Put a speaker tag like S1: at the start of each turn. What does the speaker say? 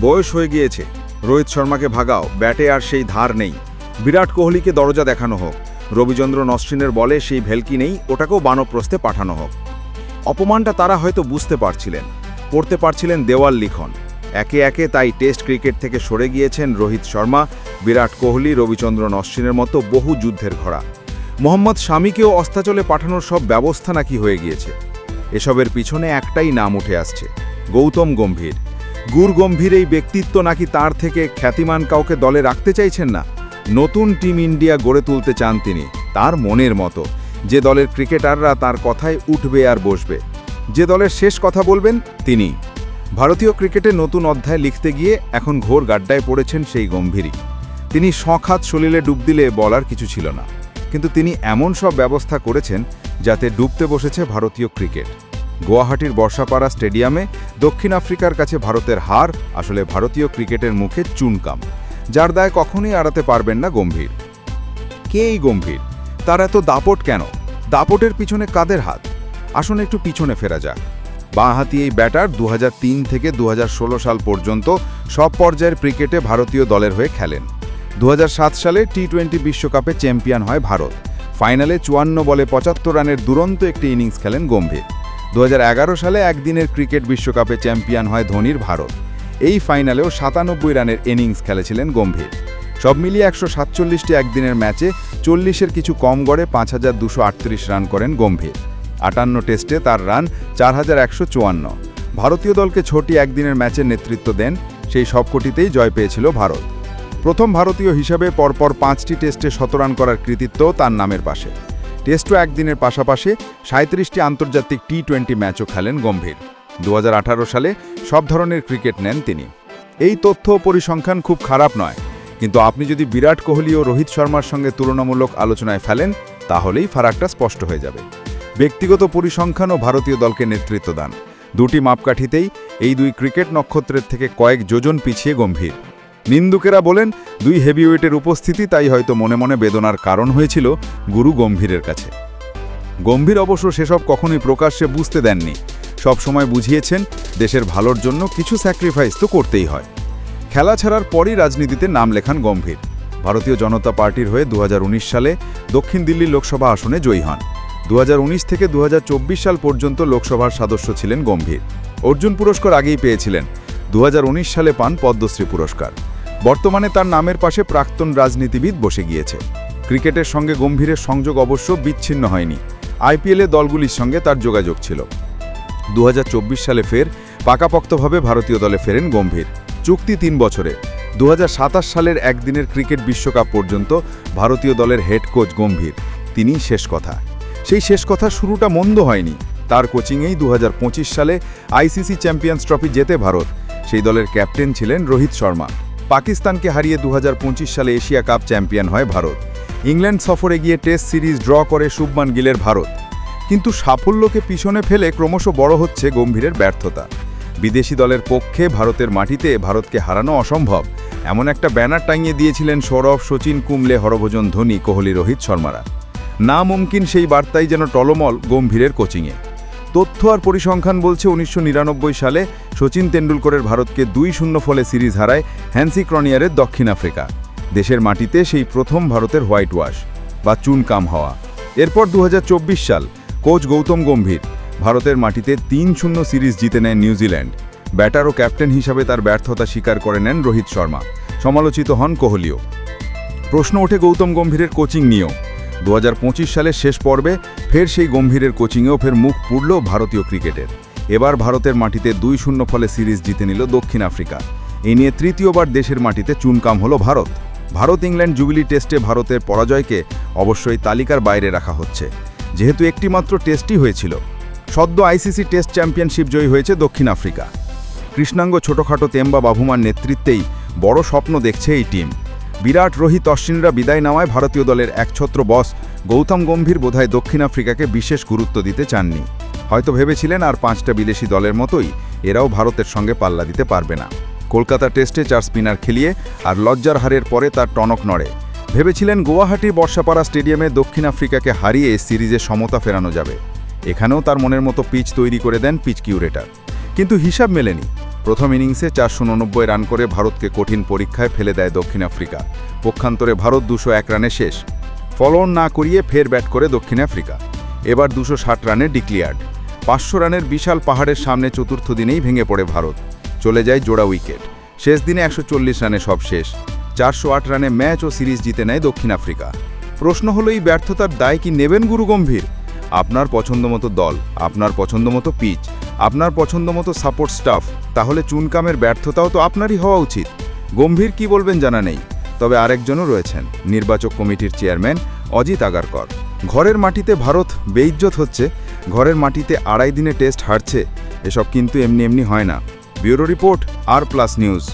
S1: বয়স হয়ে গিয়েছে। রোহিত শর্মাকে ভাগাও, ব্যাটে আর সেই ধার নেই। বিরাট কোহলিকে দরজা দেখানো হোক। রবিচন্দ্র নশ্বিনের বলে সেই ভেলকি নেই, ওটাকেও বানপ্রস্থে পাঠানো হোক। অপমানটা তারা হয়তো বুঝতে পারছিলেন। পড়তে পারছিলেন দেওয়াল লিখন। একে একে তাই টেস্ট ক্রিকেট থেকে সরে গিয়েছেন রোহিত শর্মা, বিরাট কোহলি, রবিচন্দ্র অশ্বিনের মতো বহু যুদ্ধের ঘোড়া। মোহাম্মদ স্বামীকেও অস্তাচলে পাঠানোর সব ব্যবস্থা নাকি হয়ে গিয়েছে। এসবের পিছনে একটাই নাম উঠে আসছে, গৌতম গম্ভীর। গুর গম্ভীর এই ব্যক্তিত্ব নাকি তার থেকে খ্যাতিমান কাউকে দলে রাখতে চাইছেন না? নতুন টিম ইন্ডিয়া গড়ে তুলতে চান তিনি, তার মনের মতো। যে দলের ক্রিকেটাররা তার কথায় উঠবে আর বসবে। যে দলের শেষ কথা বলবেন, তিনি। ভারতীয় ক্রিকেটে নতুন অধ্যায় লিখতে গিয়ে এখন ঘোর গাড্ডায় পড়েছেন সেই গম্ভীরই। তিনি শখাত সলিলে ডুব দিলে বলার কিছু ছিল না। কিন্তু তিনি এমন সব ব্যবস্থা করেছেন যাতে ডুবতে বসেছে ভারতীয় ক্রিকেট। গুয়াহাটির বর্ষাপাড়া স্টেডিয়ামে দক্ষিণ আফ্রিকার কাছে ভারতের হার, আসলে ভারতীয় ক্রিকেটের মুখে চুনকাম। যার দায় কখনোই আড়াতে পারবেন না গম্ভীর। কে এই গম্ভীর? তার এত দাপট কেন? দাপটের পিছনে কাদের হাত? আসুন একটু পিছনে ফেরা যাক। বাঁহাতি এই ব্যাটার দু হাজার তিন থেকে দু হাজার ষোলো সাল পর্যন্ত সব পর্যায়ের ক্রিকেটে ভারতীয় দলের হয়ে খেলেন। দু হাজার সাত সালে টি টোয়েন্টি বিশ্বকাপে চ্যাম্পিয়ন হয় ভারত। ফাইনালে চুয়ান্ন বলে পঁচাত্তর রানের দুরন্ত একটি ইনিংস খেলেন গম্ভীর। দু হাজার এগারো সালে একদিনের ক্রিকেট বিশ্বকাপে চ্যাম্পিয়ন হয় ধোনির ভারত। এই ফাইনালেও সাতানব্বই রানের ইনিংস খেলেছিলেন গম্ভীর। সব মিলিয়ে একশো সাতচল্লিশটি একদিনের ম্যাচে চল্লিশের কিছু কম গড়ে পাঁচ হাজার দুশো আটত্রিশ রান করেন গম্ভীর। আটান্ন টেস্টে তার রান চার হাজার একশো চুয়ান্ন। ভারতীয় দলকে ছটি একদিনের ম্যাচের নেতৃত্ব দেন, সেই সবকটিতেই জয় পেয়েছিল ভারত। প্রথম ভারতীয় হিসাবে পরপর পাঁচটি টেস্টে শতরান করার কৃতিত্ব তার নামের পাশে। টেস্টও একদিনের পাশাপাশি সাঁত্রিশটি আন্তর্জাতিক টি টোয়েন্টি ম্যাচও খেলেন গম্ভীর। দু হাজার আঠারো সালে সব ধরনের ক্রিকেট নেন তিনি। এই তথ্য পরিসংখ্যান খুব খারাপ নয়, কিন্তু আপনি যদি বিরাট কোহলি ও রোহিত শর্মার সঙ্গে তুলনামূলক আলোচনায় ফেলেন, তাহলেই ফারাকটা স্পষ্ট হয়ে যাবে। ব্যক্তিগত পরিসংখ্যান ও ভারতীয় দলকে নেতৃত্ব দান। দুটি মাপকাঠিতেই এই দুই ক্রিকেট নক্ষত্রের থেকে কয়েক যোজন পিছিয়ে গম্ভীর। নিন্দুকেরা বলেন, দুই হেভিওয়েটের উপস্থিতি তাই হয়তো মনে মনে বেদনার কারণ হয়েছিল গুরু গম্ভীরের কাছে। গম্ভীর অবশ্য সেসব কখনোই প্রকাশ্যে বুঝতে দেননি। সব সময় বুঝিয়েছেন, দেশের ভালোর জন্য কিছু স্যাক্রিফাইস তো করতেই হয়। খেলা ছাড়ার পরই রাজনীতিতে নাম লেখান গম্ভীর। ভারতীয় জনতা পার্টির হয়ে দু হাজার উনিশ সালে দক্ষিণ দিল্লি লোকসভা আসনে জয়ী হন। দু হাজার উনিশ থেকে দু হাজার চব্বিশ সাল পর্যন্ত লোকসভার সদস্য ছিলেন গম্ভীর। অর্জুন পুরস্কার আগেই পেয়েছিলেন। দু হাজার উনিশ সালে পান পদ্মশ্রী পুরস্কার। বর্তমানে তার নামের পাশে প্রাক্তন রাজনীতিবিদ বসে গিয়েছে। ক্রিকেটের সঙ্গে গম্ভীরের সংযোগ অবশ্য বিচ্ছিন্ন হয়নি। আইপিএলে দলগুলির সঙ্গে তার যোগাযোগ ছিল। দু হাজার চব্বিশ সালে ফের পাকাপোক্তভাবে ভারতীয় দলে ফেরেন গম্ভীর। চুক্তি তিন বছরে। দু হাজার সাতাশ সালের একদিনের ক্রিকেট বিশ্বকাপ পর্যন্ত ভারতীয় দলের হেড কোচ গম্ভীর। তিনি শেষ কথা। সেই শেষ কথা শুরুটা মন্দ হয়নি। তার কোচিংয়েই দু হাজার পঁচিশ সালে আইসিসি চ্যাম্পিয়ন্স ট্রফি জেতে ভারত। সেই দলের ক্যাপ্টেন ছিলেন রোহিত শর্মা। পাকিস্তানকে হারিয়ে দু হাজার পঁচিশ সালে এশিয়া কাপ চ্যাম্পিয়ন হয় ভারত। ইংল্যান্ড সফরে গিয়ে টেস্ট সিরিজ ড্র করে শুভমান গিলের ভারত। কিন্তু সাফল্যকে পিছনে ফেলে ক্রমশ বড় হচ্ছে গম্ভীরের ব্যর্থতা। বিদেশি দলের পক্ষে ভারতের মাটিতে ভারতকে হারানো অসম্ভব, এমন একটা ব্যানার টাঙিয়ে দিয়েছিলেন সৌরভ, সচিন কুমলে হরভজন, ধোনি, কোহলি, রোহিত শর্মারা। না মুমকিন সেই বার্তাই যেন টলমল গম্ভীরের কোচিংয়ে। তথ্য আর পরিসংখ্যান বলছে উনিশশো নিরানব্বই সালে সচিন তেন্ডুলকরের ভারতকে দুই শূন্য ফলে সিরিজ হারায় হ্যান্সি ক্রনিয়ারের দক্ষিণ আফ্রিকা। দেশের মাটিতে সেই প্রথম ভারতের হোয়াইট ওয়াশ বা চুনকাম হওয়া। এরপর দু সাল কোচ গৌতম গম্ভীর ভারতের মাটিতে তিন শূন্য সিরিজ জিতে নেয় নিউজিল্যান্ড। ব্যাটার ও ক্যাপ্টেন হিসাবে তার ব্যর্থতা স্বীকার করে নেন রোহিত শর্মা। সমালোচিত হন কোহলিও। প্রশ্ন ওঠে গৌতম গম্ভীরের কোচিং নিয়েও। দু হাজার পঁচিশ সালের শেষ পর্বে ফের সেই গম্ভীরের কোচিংয়েও ফের মুখ পুড়ল ভারতীয় ক্রিকেটের। এবার ভারতের মাটিতে দুই শূন্য ফলে সিরিজ জিতে নিল দক্ষিণ আফ্রিকা। এই নিয়ে তৃতীয়বার দেশের মাটিতে চুনকাম হলো ভারত। ভারত ইংল্যান্ড জুবিলি টেস্টে ভারতের পরাজয়কে অবশ্যই তালিকার বাইরে রাখা হচ্ছে। যেহেতু একটিমাত্র টেস্টই হয়েছিল, সদ্য আইসিসি টেস্ট চ্যাম্পিয়নশিপ জয়ী হয়েছে দক্ষিণ আফ্রিকা। কৃষ্ণাঙ্গ ছোটখাটো তেম্বা বাভুমার নেতৃত্বেই বড় স্বপ্ন দেখছে এই টিম। বিরাট রোহিত অশ্বিনরা বিদায় নেওয়ায় ভারতীয় দলের একছত্র বস গৌতম গম্ভীর বোধহয় দক্ষিণ আফ্রিকাকে বিশেষ গুরুত্ব দিতে চাননি। হয়তো ভেবেছিলেন আর পাঁচটা বিদেশি দলের মতোই এরাও ভারতের সঙ্গে পাল্লা দিতে পারবে না। কলকাতা টেস্টে চার স্পিনার খেলিয়ে আর লজ্জার হারের পরে তার টনক নড়ে। ভেবেছিলেন গুয়াহাটির বর্ষাপাড়া স্টেডিয়ামে দক্ষিণ আফ্রিকাকে হারিয়ে সিরিজে সমতা ফেরানো যাবে। এখানেও তার মনের মতো পিচ তৈরি করে দেন পিচ কিউরেটার। কিন্তু হিসাব মেলেনি। প্রথম ইনিংসে চারশো উননব্বই রান করে ভারতকে কঠিন পরীক্ষায় ফেলে দেয় দক্ষিণ আফ্রিকা। পক্ষান্তরে ভারত দুশো এক রানে শেষ। ফলন না করিয়ে ফের ব্যাট করে দক্ষিণ আফ্রিকা। এবার দুশো ষাট রানে ডিক্লিয়ার্ড। পাঁচশো রানের বিশাল পাহাড়ের সামনে চতুর্থ দিনেই ভেঙে পড়ে ভারত। চলে যায় জোড়া উইকেট। শেষ দিনে একশো চল্লিশ রানে সব শেষ। চারশো আট রানে ম্যাচ ও সিরিজ জিতে নেয় দক্ষিণ আফ্রিকা। প্রশ্ন হলো, এই ব্যর্থতার দায় কি নেবেন গুরু গম্ভীর আপনার পছন্দমতো দল, আপনার পছন্দমতো পিচ। আপনার পছন্দ মতো সাপোর্ট স্টাফ তাহলে চুনকামের ব্যর্থতাও তো আপনারই হওয়া উচিত। গম্ভীর কি বলবেন জানা নেই, তবে আরেকজনও রয়েছেন, নির্বাচক কমিটির চেয়ারম্যান অজিত আগারকর। ঘরের মাটিতে ভারত বেইজ্জত হচ্ছে, ঘরের মাটিতে আড়াই দিনে টেস্ট হারছে, এসব কিন্তু এমনি এমনি হয় না। Bureau report R plus news.